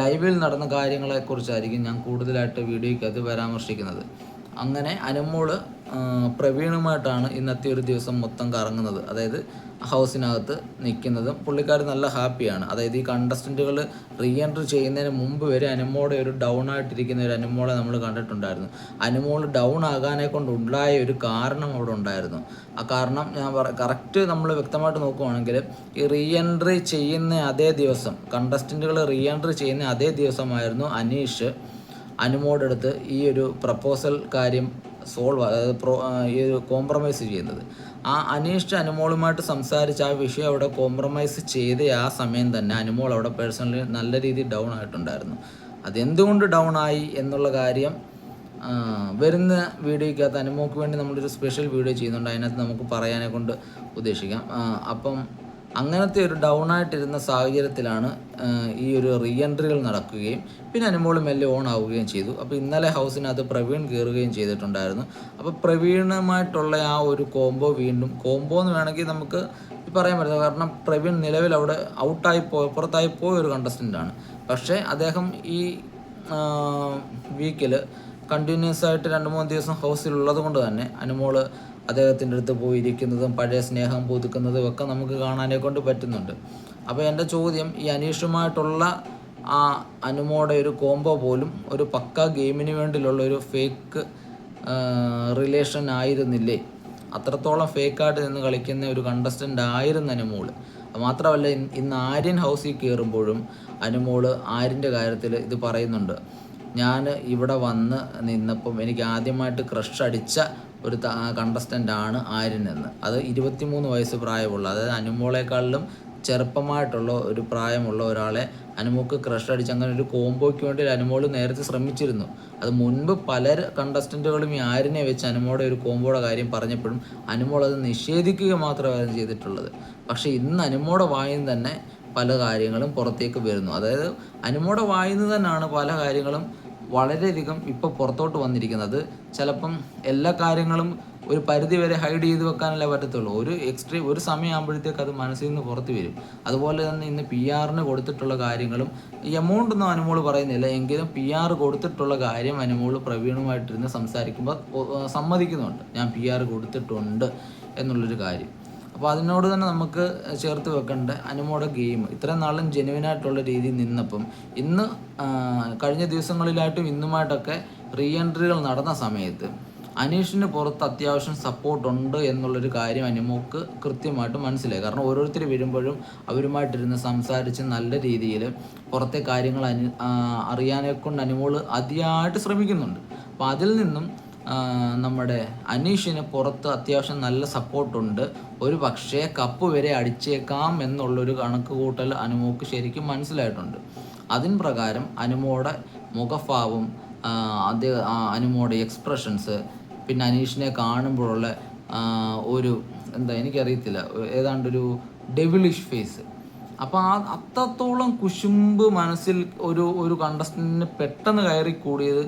ലൈവിൽ നടന്ന കാര്യങ്ങളെക്കുറിച്ചായിരിക്കും ഞാൻ കൂടുതലായിട്ട് വീഡിയോയ്ക്കകത്ത് പരാമർശിക്കുന്നത്. അങ്ങനെ അനുമോൾ പ്രവീണുമായിട്ടാണ് ഇന്നത്തെ ഒരു ദിവസം മൊത്തം കറങ്ങുന്നത്. അതായത് ഹൗസിനകത്ത് നിൽക്കുന്നതും പുള്ളിക്കാർ നല്ല ഹാപ്പിയാണ്. അതായത് ഈ കണ്ടസ്റ്റന്റുകൾ റീ എൻട്രി ചെയ്യുന്നതിന് മുമ്പ് വരെ അനുമോടെ ഒരു ഡൗൺ ആയിട്ടിരിക്കുന്ന ഒരു അനുമോളെ നമ്മൾ കണ്ടിട്ടുണ്ടായിരുന്നു. അനുമോൾ ഡൗൺ ആകാനെ കൊണ്ടുണ്ടായ ഒരു കാരണം അവിടെ ഉണ്ടായിരുന്നു. ആ കാരണം ഞാൻ കറക്റ്റ് നമ്മൾ വ്യക്തമായിട്ട് നോക്കുവാണെങ്കിൽ ഈ റീ എൻട്രി ചെയ്യുന്ന അതേ ദിവസം കണ്ടസ്റ്റന്റുകൾ റീ എൻട്രി ചെയ്യുന്ന അതേ ദിവസമായിരുന്നു അനീഷ് അനുമോടെ അടുത്ത് ഈ ഒരു പ്രപ്പോസൽ കാര്യം സോൾവ് പ്രോ ഈ ഒരു കോംപ്രമൈസ് ചെയ്യുന്നത്. ആ അനീഷ് അനുമോളുമായിട്ട് സംസാരിച്ച് ആ വിഷയം അവിടെ കോംപ്രമൈസ് ചെയ്ത ആ സമയം തന്നെ അനുമോൾ അവിടെ പേഴ്സണലി നല്ല രീതിയിൽ ഡൗൺ ആയിട്ടുണ്ടായിരുന്നു. അതെന്തുകൊണ്ട് ഡൗൺ ആയി എന്നുള്ള കാര്യം വരുന്ന വീഡിയോയ്ക്കകത്ത് അനുമോക്ക് വേണ്ടി നമ്മളൊരു സ്പെഷ്യൽ വീഡിയോ ചെയ്യുന്നുണ്ട്. അതിനകത്ത് നമുക്ക് പറയാനെ കൊണ്ട് ഉദ്ദേശിക്കാം. അപ്പം അങ്ങനത്തെ ഒരു ഡൗൺ ആയിട്ടിരുന്ന സാഹചര്യത്തിലാണ് ഈ ഒരു റീ എൻട്രികൾ നടക്കുകയും പിന്നെ അനുമോൾ മെല്ലെ ഓൺ ആവുകയും ചെയ്തു. അപ്പോൾ ഇന്നലെ ഹൗസിനകത്ത് പ്രവീൺ കയറുകയും ചെയ്തിട്ടുണ്ടായിരുന്നു. അപ്പോൾ പ്രവീണുമായിട്ടുള്ള ആ ഒരു കോംബോ വീണ്ടും കോംബോ എന്ന് വേണമെങ്കിൽ നമുക്ക് പറയാൻ പറ്റില്ല. കാരണം പ്രവീൺ നിലവിൽ അവിടെ ഔട്ടായി പോയ പുറത്തായി പോയ ഒരു കണ്ടസ്റ്റന്റാണ് പക്ഷേ അദ്ദേഹം ഈ വീക്കിൽ കണ്ടിന്യൂസ് ആയിട്ട് രണ്ട് മൂന്ന് ദിവസം ഹൗസിൽ ഉള്ളത് കൊണ്ട് തന്നെ അനുമോൾ അദ്ദേഹത്തിന്റെ അടുത്ത് പോയി ഇരിക്കുന്നതും പഴയ സ്നേഹം പുതുക്കുന്നതും ഒക്കെ നമുക്ക് കാണാനേ കൊണ്ട് പറ്റുന്നുണ്ട്. അപ്പോൾ എന്റെ ചോദ്യം ഈ അനീഷുമായിട്ടുള്ള ആ അനുമോടെ ഒരു കോംബോ പോലും ഒരു പക്ക ഗെയിമിന് വേണ്ടിയുള്ള ഒരു ഫേക്ക് റിലേഷൻ ആയിരുന്നില്ലേ? അത്രത്തോളം ഫേക്കായിട്ട് നിന്ന് കളിക്കുന്ന ഒരു കണ്ടസ്റ്റന്റ് ആയിരുന്നു അനുമോൾ. മാത്രമല്ല ഇന്ന് ആര്യൻ ഹൗസിൽ കയറുമ്പോഴും അനുമോൾ ആര്യന്റെ കാര്യത്തിൽ ഇത് പറയുന്നുണ്ട്. ഞാൻ ഇവിടെ വന്ന് നിന്നപ്പം എനിക്ക് ആദ്യമായിട്ട് ക്രഷ് അടിച്ച ഒരു കണ്ടസ്റ്റന്റ് ആണ് ആര്യൻ എന്ന്. അത് ഇരുപത്തിമൂന്ന് വയസ്സ് പ്രായമുള്ള അതായത് അനുമോളേക്കാളിലും ചെറുപ്പമായിട്ടുള്ള ഒരു പ്രായമുള്ള ഒരാളെ അനുമോക്ക് ക്രഷ് അടിച്ച് അങ്ങനെ ഒരു കോംബോയ്ക്ക് വേണ്ടി അനുമോൾ നേരത്തെ ശ്രമിച്ചിരുന്നു. അത് മുൻപ് പല കണ്ടസ്റ്റന്റുകളും ഈ ആരിനെ വെച്ച് അനുമോടെ ഒരു കോംബോയുടെ കാര്യം പറഞ്ഞപ്പോഴും അനുമോൾ അത് നിഷേധിക്കുക മാത്രമായിരുന്നു ചെയ്തിട്ടുള്ളത്. പക്ഷേ ഇന്ന് അനുമോടെ വായും തന്നെ പല കാര്യങ്ങളും പുറത്തേക്ക് വരുന്നു. അതായത് അനുമോടെ വായിൽ തന്നെയാണ് പല കാര്യങ്ങളും വളരെയധികം ഇപ്പോൾ പുറത്തോട്ട് വന്നിരിക്കുന്നത്. ചിലപ്പം എല്ലാ കാര്യങ്ങളും ഒരു പരിധി വരെ ഹൈഡ് ചെയ്ത് വെക്കാനല്ലേ പറ്റത്തുള്ളൂ. ഒരു എക്സ്ട്രീം ഒരു സമയമാകുമ്പോഴത്തേക്ക് അത് മനസ്സിൽ നിന്ന് പുറത്ത് വരും. അതുപോലെ തന്നെ ഇന്ന് പി ആറിന് കൊടുത്തിട്ടുള്ള കാര്യങ്ങളും ഈ എമൗണ്ട് ഒന്നും അനുമോൾ പറയുന്നില്ല. എങ്കിലും പി ആർ കൊടുത്തിട്ടുള്ള കാര്യം അനുമോൾ പ്രവീണുമായിട്ടിരുന്ന് സംസാരിക്കുമ്പോൾ സമ്മതിക്കുന്നുണ്ട്. ഞാൻ പി ആർ കൊടുത്തിട്ടുണ്ട് എന്നുള്ളൊരു കാര്യം. അപ്പോൾ അതിനോട് തന്നെ നമുക്ക് ചേർത്ത് വെക്കേണ്ട അനുമോടെ ഗെയിം. ഇത്രയും നാളും ജെനുവിനായിട്ടുള്ള രീതിയിൽ നിന്നപ്പം ഇന്ന് കഴിഞ്ഞ ദിവസങ്ങളിലായിട്ടും ഇന്നുമായിട്ടൊക്കെ റീ എൻട്രികൾ നടന്ന സമയത്ത് അനീഷിന് പുറത്ത് അത്യാവശ്യം സപ്പോർട്ട് ഉണ്ട് എന്നുള്ളൊരു കാര്യം അനുമോക്ക് കൃത്യമായിട്ട് മനസ്സിലായി. കാരണം ഓരോരുത്തർ വരുമ്പോഴും അവരുമായിട്ടിരുന്ന് സംസാരിച്ച് നല്ല രീതിയിൽ പുറത്തെ കാര്യങ്ങൾ അനു അറിയാനെ കൊണ്ട് അനുമോൾ അതിയായിട്ട് ശ്രമിക്കുന്നുണ്ട്. അപ്പോൾ അതിൽ നിന്നും നമ്മുടെ അനീഷിന് പുറത്ത് അത്യാവശ്യം നല്ല സപ്പോർട്ടുണ്ട് ഒരു പക്ഷേ കപ്പ് വരെ അടിച്ചേക്കാം എന്നുള്ളൊരു കണക്ക് കൂട്ടൽ അനുമോക്ക് ശരിക്കും മനസ്സിലായിട്ടുണ്ട്. അതിന് പ്രകാരം അനുമോടെ മുഖഭാവം ആ, അനുമോടെ എക്സ്പ്രഷൻസ് പിന്നെ അനീഷിനെ കാണുമ്പോഴുള്ള ഒരു എന്താ എനിക്കറിയത്തില്ല ഏതാണ്ടൊരു ഡെവിളിഷ് ഫേസ് അപ്പോൾ ആ അത്രത്തോളം കുശുമ്പ് മനസ്സിൽ ഒരു ഒരു കണ്ടസ്റ്റന്റിന് പെട്ടെന്ന് കയറി കൂടിയത്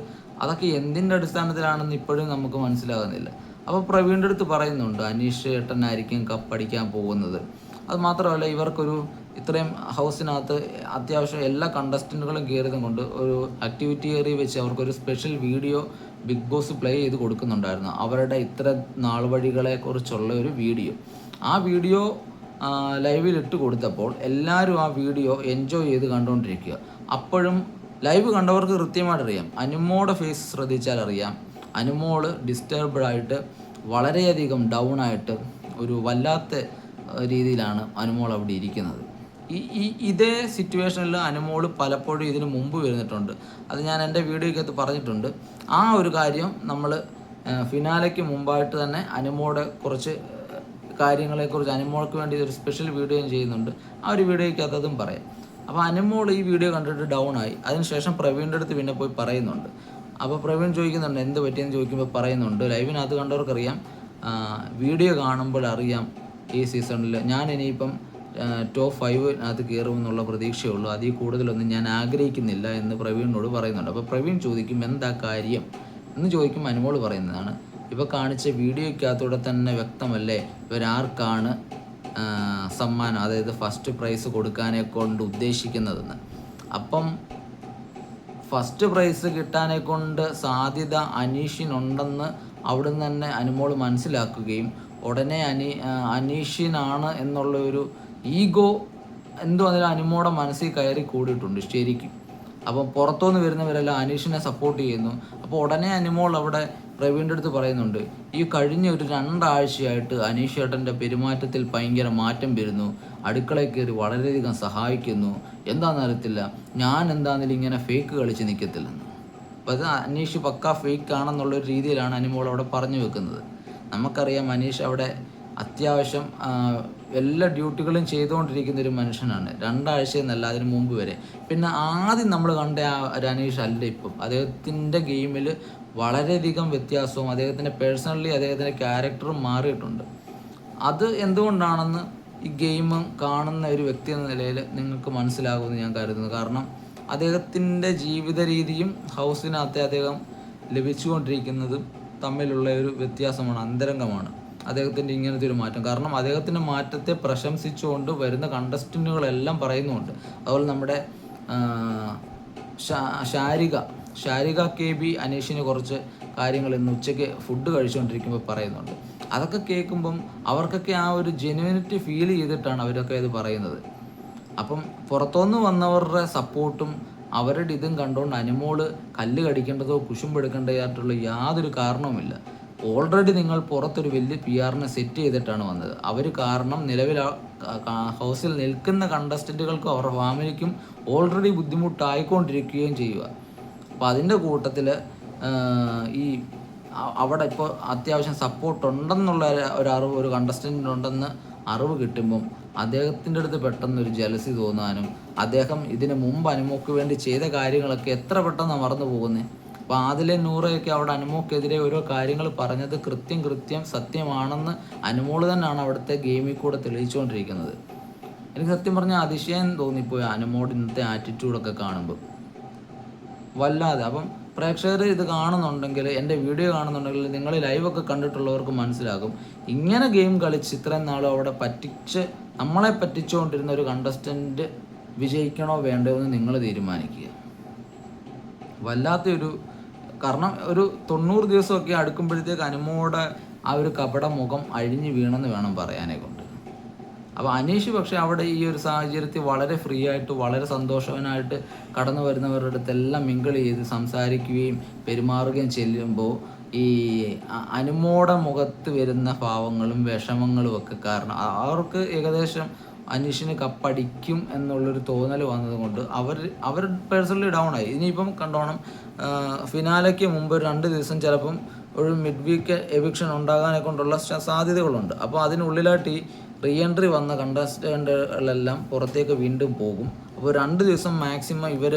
അതൊക്കെ എന്തിന്റെ അടിസ്ഥാനത്തിലാണെന്ന് ഇപ്പോഴും നമുക്ക് മനസ്സിലാകുന്നില്ല. അപ്പോൾ പ്രവീണിന്റെ അടുത്ത് പറയുന്നുണ്ട് അനീഷ് ഏട്ടനായിരിക്കും കപ്പടിക്കാൻ പോകുന്നത്. അത് മാത്രമല്ല ഇവർക്കൊരു ഇത്രയും ഹൗസിനകത്ത് അത്യാവശ്യം എല്ലാ കണ്ടസ്റ്റന്റുകളും കയറിയതും കൊണ്ട് ഒരു ആക്ടിവിറ്റി ഏറിയ വെച്ച് അവർക്കൊരു special video Big Boss play ചെയ്ത് കൊടുക്കുന്നുണ്ടായിരുന്നു. അവരുടെ ഇത്ര നാൾ വഴികളെ കുറിച്ചുള്ള ഒരു വീഡിയോ ആ വീഡിയോ ലൈവിൽ ഇട്ട് കൊടുത്തപ്പോൾ എല്ലാവരും ആ വീഡിയോ എൻജോയ് ചെയ്ത് കണ്ടുകൊണ്ടിരിക്കുക അപ്പോഴും ലൈവ് കണ്ടവർക്ക് കൃത്യമായിട്ട് അറിയാം അനുമോടെ ഫേസ് ശ്രദ്ധിച്ചാൽ അറിയാം അനുമോൾ ഡിസ്റ്റർബ്ഡ് ആയിട്ട് വളരെയധികം ഡൗൺ ആയിട്ട് ഒരു വല്ലാത്ത രീതിയിലാണ് അനുമോൾ അവിടെ ഇരിക്കുന്നത്. ഈ ഈ ഇതേ സിറ്റുവേഷനിൽ അനുമോൾ പലപ്പോഴും ഇതിന് മുമ്പ് വരുന്നിട്ടുണ്ട്. അത് ഞാൻ എന്റെ വീഡിയോയ്ക്കകത്ത് പറഞ്ഞിട്ടുണ്ട്. ആ ഒരു കാര്യം നമ്മൾ ഫിനാലയ്ക്ക് മുമ്പായിട്ട് തന്നെ അനുമോടെ കുറച്ച് കാര്യങ്ങളെക്കുറിച്ച് അനുമോൾക്ക് വേണ്ടി ഒരു സ്പെഷ്യൽ വീഡിയോയും ചെയ്യുന്നുണ്ട്. ആ ഒരു വീഡിയോയ്ക്കകത്ത് പറയാം. അപ്പോൾ അനുമോൾ ഈ വീഡിയോ കണ്ടിട്ട് ഡൗൺ ആയി. അതിനുശേഷം പ്രവീണിന്റെ അടുത്ത് പിന്നെ പോയി പറയുന്നുണ്ട്. അപ്പോൾ പ്രവീൺ ചോദിക്കുന്നുണ്ട് എന്ത് പറ്റിയെന്ന്? ചോദിക്കുമ്പോൾ പറയുന്നുണ്ട് ലൈവിനകത്ത് കണ്ടവർക്കറിയാം വീഡിയോ കാണുമ്പോൾ അറിയാം ഈ സീസണിൽ ഞാൻ ഇനിയിപ്പം ടോപ്പ് ഫൈവിനകത്ത് കയറുമെന്നുള്ള പ്രതീക്ഷയുള്ളൂ അതിൽ കൂടുതലൊന്നും ഞാൻ ആഗ്രഹിക്കുന്നില്ല എന്ന് പ്രവീണിനോട് പറയുന്നുണ്ട്. അപ്പോൾ പ്രവീൺ ചോദിക്കും എന്താ കാര്യം? എന്ന് ചോദിക്കും അനുമോൾ പറയുന്നതാണ് ഇപ്പോൾ കാണിച്ച വീഡിയോയ്ക്കകത്തൂടെ തന്നെ വ്യക്തമല്ലേ? ഇവരാർക്കാണ് സമ്മാനം അതായത് ഫസ്റ്റ് പ്രൈസ് കൊടുക്കാനെ കൊണ്ട് ഉദ്ദേശിക്കുന്നതെന്ന്. അപ്പം ഫസ്റ്റ് പ്രൈസ് കിട്ടാനെ കൊണ്ട് സാധ്യത അനീഷിനുണ്ടെന്ന് അവിടുന്ന് തന്നെ അനുമോൾ മനസ്സിലാക്കുകയും ഉടനെ അനി അനീഷിനാണ് എന്നുള്ള ഒരു ഈഗോ എന്തോ അതിൽ അനുമോടെ മനസ്സിൽ കയറി കൂടിയിട്ടുണ്ട് ശരിക്കും. അപ്പം പുറത്തുനിന്ന് വരുന്നവരെല്ലാം അനീഷിനെ സപ്പോർട്ട് ചെയ്യുന്നു. അപ്പോൾ ഉടനെ അനുമോൾ അവിടെ പ്രവീണിന്റെ അടുത്ത് പറയുന്നുണ്ട് ഈ കഴിഞ്ഞ ഒരു രണ്ടാഴ്ചയായിട്ട് അനീഷ് ഏട്ടന്റെ പെരുമാറ്റത്തിൽ ഭയങ്കര മാറ്റം വരുന്നു. അടുക്കളയിൽ കയറി വളരെയധികം സഹായിക്കുന്നു. എന്താണെന്ന് അറിയത്തില്ല. ഞാൻ എന്താണെങ്കിലും ഇങ്ങനെ ഫേക്ക് കളിച്ച് നിൽക്കത്തില്ലെന്ന് അപ്പോൾ അത് അനീഷ് പക്ക ഫേക്ക് ആണെന്നുള്ള ഒരു രീതിയിലാണ് അനിമോൾ അവിടെ പറഞ്ഞു വെക്കുന്നത്. നമുക്കറിയാം അനീഷ് അവിടെ അത്യാവശ്യം എല്ലാ ഡ്യൂട്ടികളും ചെയ്തുകൊണ്ടിരിക്കുന്ന ഒരു മനുഷ്യനാണ്. രണ്ടാഴ്ച എന്നല്ല അതിന് മുമ്പ് വരെ. പിന്നെ ആദ്യം നമ്മൾ കണ്ട ആ ഒരു അനീഷ് അല്ല ഇപ്പം. അദ്ദേഹത്തിന്റെ ഗെയിമിൽ വളരെയധികം വ്യത്യാസവും അദ്ദേഹത്തിന്റെ പേഴ്സണലി അദ്ദേഹത്തിന്റെ ക്യാരക്ടറും മാറിയിട്ടുണ്ട്. അത് എന്തുകൊണ്ടാണെന്ന് ഈ ഗെയിം കാണുന്ന ഒരു വ്യക്തി എന്ന നിലയിൽ നിങ്ങൾക്ക് മനസ്സിലാകുമെന്ന് ഞാൻ കരുതുന്നു. കാരണം അദ്ദേഹത്തിന്റെ ജീവിത രീതിയും ഹൗസിനകത്തെ അദ്ദേഹം ലഭിച്ചുകൊണ്ടിരിക്കുന്നതും തമ്മിലുള്ള ഒരു വ്യത്യാസമാണ് അന്തരംഗമാണ്. അദ്ദേഹത്തിന്റെ ഇങ്ങനത്തെ ഒരു മാറ്റം. കാരണം അദ്ദേഹത്തിന്റെ മാറ്റത്തെ പ്രശംസിച്ചുകൊണ്ട് വരുന്ന കണ്ടസ്റ്റന്റുകളെല്ലാം പറയുന്നുണ്ട് അതുപോലെ നമ്മുടെ ശാരിക ശാരിക കെ ബി അനീഷിന് കുറച്ച് കാര്യങ്ങൾ ഇന്ന് ഉച്ചയ്ക്ക് ഫുഡ് കഴിച്ചുകൊണ്ടിരിക്കുമ്പോൾ പറയുന്നുണ്ട്. അതൊക്കെ കേൾക്കുമ്പം അവർക്കൊക്കെ ആ ഒരു ജെനുവിനിറ്റി ഫീൽ ചെയ്തിട്ടാണ് അവരൊക്കെ ഇത് പറയുന്നത്. അപ്പം പുറത്തുനിന്ന് വന്നവരുടെ സപ്പോർട്ടും അവരുടെ ഇതും കണ്ടുകൊണ്ട് അനുമോൾ കല്ല് കടിക്കേണ്ടതോ കുശുമ്പെടുക്കേണ്ടതായിട്ടുള്ള യാതൊരു കാരണവുമില്ല. ഓൾറെഡി നിങ്ങൾ പുറത്തൊരു വലിയ പി ആറിനെ സെറ്റ് ചെയ്തിട്ടാണ് വന്നത്. അവർ കാരണം നിലവിൽ ഹൗസിൽ നിൽക്കുന്ന കണ്ടസ്റ്റന്റുകൾക്കും അവരുടെ ഫാമിലിക്കും ഓൾറെഡി ബുദ്ധിമുട്ടായിക്കൊണ്ടിരിക്കുകയും ചെയ്യുക. അപ്പോൾ അതിന്റെ കൂട്ടത്തിൽ ഈ അവിടെ ഇപ്പോൾ അത്യാവശ്യം സപ്പോർട്ട് ഉണ്ടെന്നുള്ള ഒരു- ഒരു അറിവ് ഒരു കണ്ടസ്റ്റന്റ് ഉണ്ടെന്ന് അറിവ് കിട്ടുമ്പം അദ്ദേഹത്തിന്റെ അടുത്ത് പെട്ടെന്ന് ഒരു ജലസി തോന്നാനും അദ്ദേഹം ഇതിന് മുമ്പ് അനുമോക്ക് വേണ്ടി ചെയ്ത കാര്യങ്ങളൊക്കെ എത്ര പെട്ടെന്ന് മറന്നു പോകുന്നത് അപ്പോൾ ആദിലെ നൂറയൊക്കെ അവിടെ അനുമോക്കെതിരെ ഓരോ കാര്യങ്ങൾ പറഞ്ഞത് കൃത്യം കൃത്യം സത്യമാണെന്ന് അനുമോൾ തന്നെയാണ് അവിടുത്തെ ഗെയിമിൽ കൂടെ തെളിയിച്ചുകൊണ്ടിരിക്കുന്നത്. എനിക്ക് സത്യം പറഞ്ഞാൽ അതിശയം തോന്നിപ്പോയി അനുമോട് ഇന്നത്തെ ആറ്റിറ്റ്യൂഡൊക്കെ കാണുമ്പോൾ വല്ലാതെ. അപ്പം പ്രേക്ഷകർ ഇത് കാണുന്നുണ്ടെങ്കിൽ എന്റെ വീഡിയോ കാണുന്നുണ്ടെങ്കിൽ നിങ്ങൾ ലൈവൊക്കെ കണ്ടിട്ടുള്ളവർക്ക് മനസ്സിലാകും. ഇങ്ങനെ ഗെയിം കളിച്ച് ഇത്രയും നാളും അവിടെ പറ്റിച്ച് നമ്മളെ പറ്റിച്ചുകൊണ്ടിരുന്ന ഒരു കണ്ടസ്റ്റന്റ് വിജയിക്കണോ വേണ്ടോ എന്ന് നിങ്ങൾ തീരുമാനിക്കുക. വല്ലാത്തൊരു കാരണം ഒരു തൊണ്ണൂറ് ദിവസമൊക്കെ അടുക്കുമ്പോഴത്തേക്ക് അനുമോടെ ആ ഒരു കപട മുഖം അഴിഞ്ഞു വീണെന്ന് വേണം പറയാനെ കൊണ്ട് അപ്പോൾ അനീഷ് പക്ഷേ അവിടെ ഈ ഒരു സാഹചര്യത്തിൽ വളരെ ഫ്രീ ആയിട്ട് വളരെ സന്തോഷവനായിട്ട് കടന്നു വരുന്നവരുടെ അടുത്തെല്ലാം മിങ്കിൾ ചെയ്ത് സംസാരിക്കുകയും പെരുമാറുകയും ചെല്ലുമ്പോൾ ഈ അനുമോട മുഖത്ത് വരുന്ന ഭാവങ്ങളും വിഷമങ്ങളും ഒക്കെ കാരണം അവർക്ക് ഏകദേശം അനീഷിന് കപ്പടിക്കും എന്നുള്ളൊരു തോന്നൽ വന്നതുകൊണ്ട് അവർ അവർ പേഴ്സണലി ഡൗൺ ആയി. ഇനിയിപ്പം കണ്ടോണം ഫിനാലയ്ക്ക് മുമ്പ് രണ്ട് ദിവസം ചിലപ്പം ഒരു മിഡ് വീക്ക് എവിക്ഷൻ ഉണ്ടാകാനെ കൊണ്ടുള്ള സാധ്യതകളുണ്ട്. അപ്പോൾ അതിനുള്ളിലായിട്ട് ഈ റീ എൻട്രി വന്ന കണ്ടസ്റ്റന്റുകളെല്ലാം പുറത്തേക്ക് വീണ്ടും പോകും. അപ്പോൾ രണ്ട് ദിവസം മാക്സിമം ഇവർ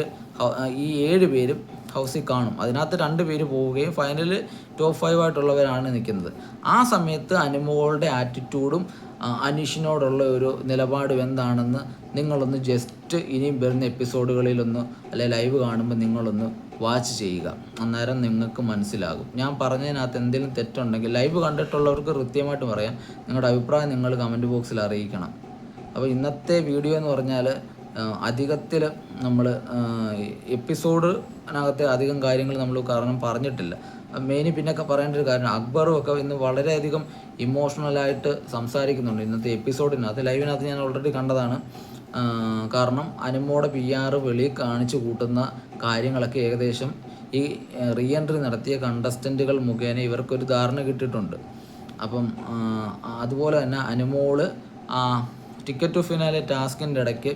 ഈ ഏഴ് പേരും ഹൗസിൽ കാണും. അതിനകത്ത് രണ്ട് പേര് പോവുകയും ഫൈനലിൽ ടോപ്പ് ഫൈവ് ആയിട്ടുള്ളവരാണ് നിൽക്കുന്നത്. ആ സമയത്ത് അനുമോളുടെ ആറ്റിറ്റ്യൂഡും അനീഷിനോടുള്ള ഒരു നിലപാടും എന്താണെന്ന് നിങ്ങളൊന്ന് ജസ്റ്റ് ഇനിയും വരുന്ന എപ്പിസോഡുകളിലൊന്ന് അല്ലെ ലൈവ് കാണുമ്പോൾ നിങ്ങളൊന്ന് വാച്ച് ചെയ്യുക. അന്നേരം നിങ്ങൾക്ക് മനസ്സിലാകും. ഞാൻ പറഞ്ഞതിനകത്ത് എന്തെങ്കിലും തെറ്റുണ്ടെങ്കിൽ ലൈവ് കണ്ടിട്ടുള്ളവർക്ക് കൃത്യമായിട്ട് പറയാം. നിങ്ങളുടെ അഭിപ്രായം നിങ്ങൾ കമന്റ് ബോക്സിൽ അറിയിക്കണം. അപ്പോൾ ഇന്നത്തെ വീഡിയോ എന്ന് പറഞ്ഞാൽ അധികത്തിൽ നമ്മൾ എപ്പിസോഡിനകത്തെ അധികം കാര്യങ്ങൾ നമ്മൾ കാരണം പറഞ്ഞിട്ടില്ല. മെയിൻ പിന്നൊക്കെ പറയേണ്ട ഒരു കാര്യം അക്ബറും ഒക്കെ ഇന്ന് വളരെയധികം ഇമോഷണലായിട്ട് സംസാരിക്കുന്നുണ്ട്. ഇന്നത്തെ എപ്പിസോഡിനകത്ത് ലൈവിനകത്ത് ഞാൻ ഓൾറെഡി കണ്ടതാണ്. കാരണം അനുമോടെ പി ആർ വെളിയിൽ കാണിച്ചു കൂട്ടുന്ന കാര്യങ്ങളൊക്കെ ഏകദേശം ഈ റീ എൻട്രി നടത്തിയ കണ്ടസ്റ്റന്റുകൾ മുഖേന ഇവർക്കൊരു ധാരണ കിട്ടിയിട്ടുണ്ട്. അപ്പം അതുപോലെ തന്നെ അനുമോൾ ടിക്കറ്റ് ടു ഫിനാലെ ടാസ്കിന്റെ ഇടയ്ക്ക്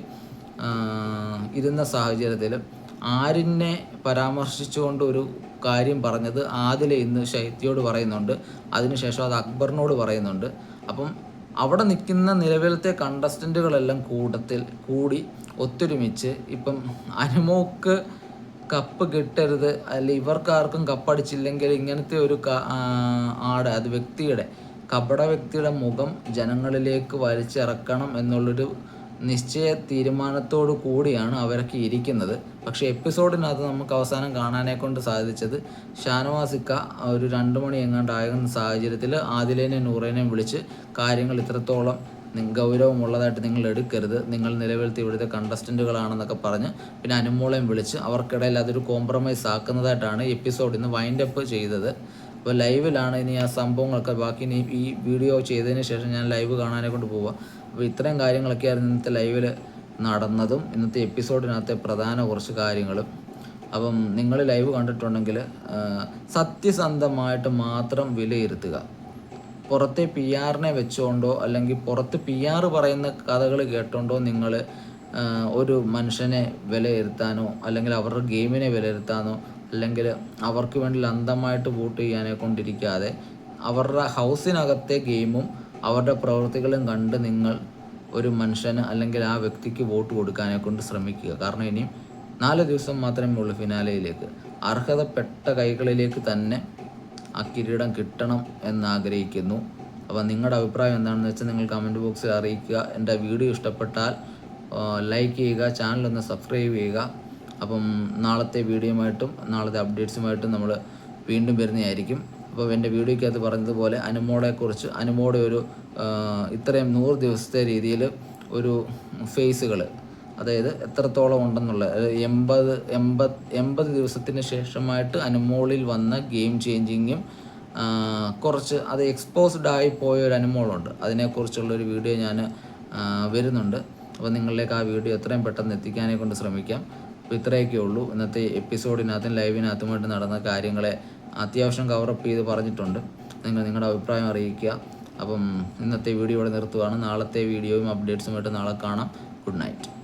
ഇരുന്ന സാഹചര്യത്തിൽ ആരിനെ പരാമർശിച്ചുകൊണ്ട് ഒരു കാര്യം പറഞ്ഞത് ആദിലെ ഇന്ന് ശൈത്യോട് പറയുന്നുണ്ട്. അതിനുശേഷം അത് അക്ബറിനോട് പറയുന്നുണ്ട്. അപ്പം അവിടെ നിൽക്കുന്ന നിലവിലത്തെ കണ്ടസ്റ്റന്റുകളെല്ലാം കൂട്ടത്തിൽ കൂടി ഒത്തൊരുമിച്ച് ഇപ്പം അനുമോക്ക് കപ്പ് കിട്ടരുത് അല്ല ഇവർക്കാർക്കും കപ്പടിച്ചില്ലെങ്കിൽ ഇങ്ങനത്തെ ഒരു ആടെ അത് വ്യക്തിയുടെ കപട വ്യക്തിയുടെ മുഖം ജനങ്ങളിലേക്ക് വലിച്ചിറക്കണം എന്നുള്ളൊരു നിശ്ചയ തീരുമാനത്തോടു കൂടിയാണ് അവരൊക്കെ ഇരിക്കുന്നത്. പക്ഷേ എപ്പിസോഡിനകത്ത് നമുക്ക് അവസാനം കാണാനെ കൊണ്ട് സാധിച്ചത് ഷാനവാസിക്ക ഒരു രണ്ട് മണി എങ്ങാണ്ടാകുന്ന സാഹചര്യത്തിൽ ആദിലേനെയും നൂറേനെയും വിളിച്ച് കാര്യങ്ങൾ ഇത്രത്തോളം ഗൗരവമുള്ളതായിട്ട് നിങ്ങൾ എടുക്കരുത്. നിങ്ങൾ നിലവിലത്തെ ഇവിടുത്തെ കണ്ടസ്റ്റന്റുകളാണെന്നൊക്കെ പറഞ്ഞ് പിന്നെ അനുമോളെയും വിളിച്ച് അവർക്കിടയിൽ അതൊരു കോംപ്രമൈസ് ആക്കുന്നതായിട്ടാണ് എപ്പിസോഡ് ഇന്ന് വൈൻഡ് അപ്പ് ചെയ്തത്. അപ്പോൾ ലൈവിലാണ് ഇനി ആ സംഭവങ്ങളൊക്കെ. ബാക്കി ഇനി ഈ വീഡിയോ ചെയ്തതിന് ശേഷം ഞാൻ ലൈവ് കാണാനെ കൊണ്ട് പോവുക അപ്പോൾ ഇത്രയും കാര്യങ്ങളൊക്കെയായിരുന്നു ഇന്നത്തെ ലൈവിൽ നടന്നതും ഇന്നത്തെ എപ്പിസോഡിനകത്തെ പ്രധാന കുറച്ച് കാര്യങ്ങളും. അപ്പം നിങ്ങൾ ലൈവ് കണ്ടിട്ടുണ്ടെങ്കിൽ സത്യസന്ധമായിട്ട് മാത്രം വിലയിരുത്തുക. പുറത്തെ പി ആറിനെ വെച്ചുകൊണ്ടോ അല്ലെങ്കിൽ പുറത്ത് പി ആർ പറയുന്ന കഥകൾ കേട്ടുകൊണ്ടോ നിങ്ങൾ ഒരു മനുഷ്യനെ വിലയിരുത്താനോ അല്ലെങ്കിൽ അവരുടെ ഗെയിമിനെ വിലയിരുത്താനോ അല്ലെങ്കിൽ അവർക്ക് വേണ്ടി അന്ധമായിട്ട് വോട്ട് ചെയ്യാനെ കൊണ്ടിരിക്കാതെ അവരുടെ ഹൗസിനകത്തെ ഗെയിമും അവരുടെ പ്രവൃത്തികളും കണ്ട് നിങ്ങൾ ഒരു മനുഷ്യന് അല്ലെങ്കിൽ ആ വ്യക്തിക്ക് വോട്ട് കൊടുക്കാനെ കൊണ്ട് ശ്രമിക്കുക. കാരണം ഇനിയും നാല് ദിവസം മാത്രമേ ഉള്ളൂ ഫിനാലയിലേക്ക്. അർഹതപ്പെട്ട കൈകളിലേക്ക് തന്നെ ആ കിരീടം കിട്ടണം എന്നാഗ്രഹിക്കുന്നു. അപ്പോൾ നിങ്ങളുടെ അഭിപ്രായം എന്താണെന്ന് വെച്ചാൽ നിങ്ങൾ കമന്റ് ബോക്സിൽ അറിയിക്കുക. എന്റെ വീഡിയോ ഇഷ്ടപ്പെട്ടാൽ ലൈക്ക് ചെയ്യുക ചാനൽ ഒന്ന് സബ്സ്ക്രൈബ് ചെയ്യുക. അപ്പം നാളത്തെ വീഡിയോയുമായിട്ടും നാളത്തെ അപ്ഡേറ്റ്സുമായിട്ടും നമ്മൾ വീണ്ടും വരുന്നതായിരിക്കും. അപ്പോൾ എന്റെ വീഡിയോയ്ക്കകത്ത് പറഞ്ഞതുപോലെ അനുമോളെക്കുറിച്ച് അനുമോടെ ഒരു ഇത്രയും നൂറ് ദിവസത്തെ രീതിയിൽ ഒരു ഫേസുകൾ അതായത് എത്രത്തോളം ഉണ്ടെന്നുള്ള എൺപത് എൺപത് എൺപത് ദിവസത്തിന് ശേഷമായിട്ട് അനുമോളിൽ വന്ന ഗെയിം ചേഞ്ചിങ്ങും കുറച്ച് അത് എക്സ്പോസ്ഡ് ആയി പോയ ഒരു അനുമോളുണ്ട്. അതിനെക്കുറിച്ചുള്ളൊരു വീഡിയോ ഞാൻ വരുന്നുണ്ട്. അപ്പോൾ നിങ്ങളിലേക്ക് ആ വീഡിയോ എത്രയും പെട്ടെന്ന് എത്തിക്കാനേ കൊണ്ട് ശ്രമിക്കാം. അപ്പോൾ ഇത്രയൊക്കെ ഉള്ളൂ. ഇന്നത്തെ എപ്പിസോഡിനകത്തും ലൈവിനകത്തുമായിട്ട് നടന്ന കാര്യങ്ങളെ അത്യാവശ്യം കവറപ്പ് ചെയ്ത് പറഞ്ഞിട്ടുണ്ട്. നിങ്ങൾ നിങ്ങളുടെ അഭിപ്രായം അറിയിക്കുക. അപ്പം ഇന്നത്തെ വീഡിയോ ഇവിടെ നിർത്തുകയാണ് നാളത്തെ വീഡിയോയും അപ്ഡേറ്റ്സുമായിട്ട് നാളെ കാണാം. Good night